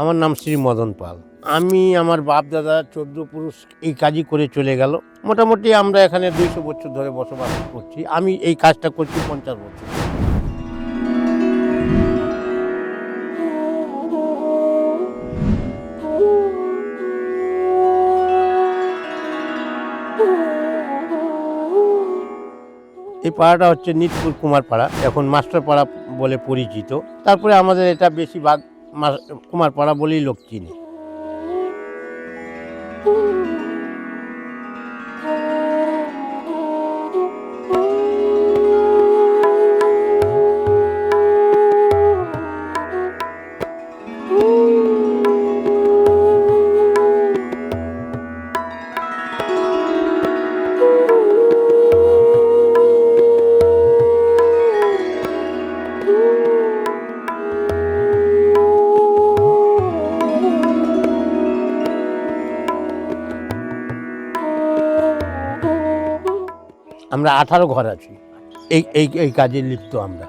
আমার নাম শ্রী মদন পাল। আমি আমার বাপ দাদা চোদ্দ পুরুষ এই কাজই করে চলে গেল। মোটামুটি আমরা এখানে দুইশো বছর ধরে বসবাস করছি। আমি এই কাজটা করছি পঞ্চাশ বছর। এই পাড়াটা হচ্ছে নিতপুর কুমার পাড়া এখন মাস্টার পাড়া বলে পরিচিত। তারপরে আমাদের এটা বেশিরভাগ কুমার পাড়া বলেই লোক চিনে। আমরা আঠারো ঘর আছি। এই এই এই কাজে লিপ্ত আমরা।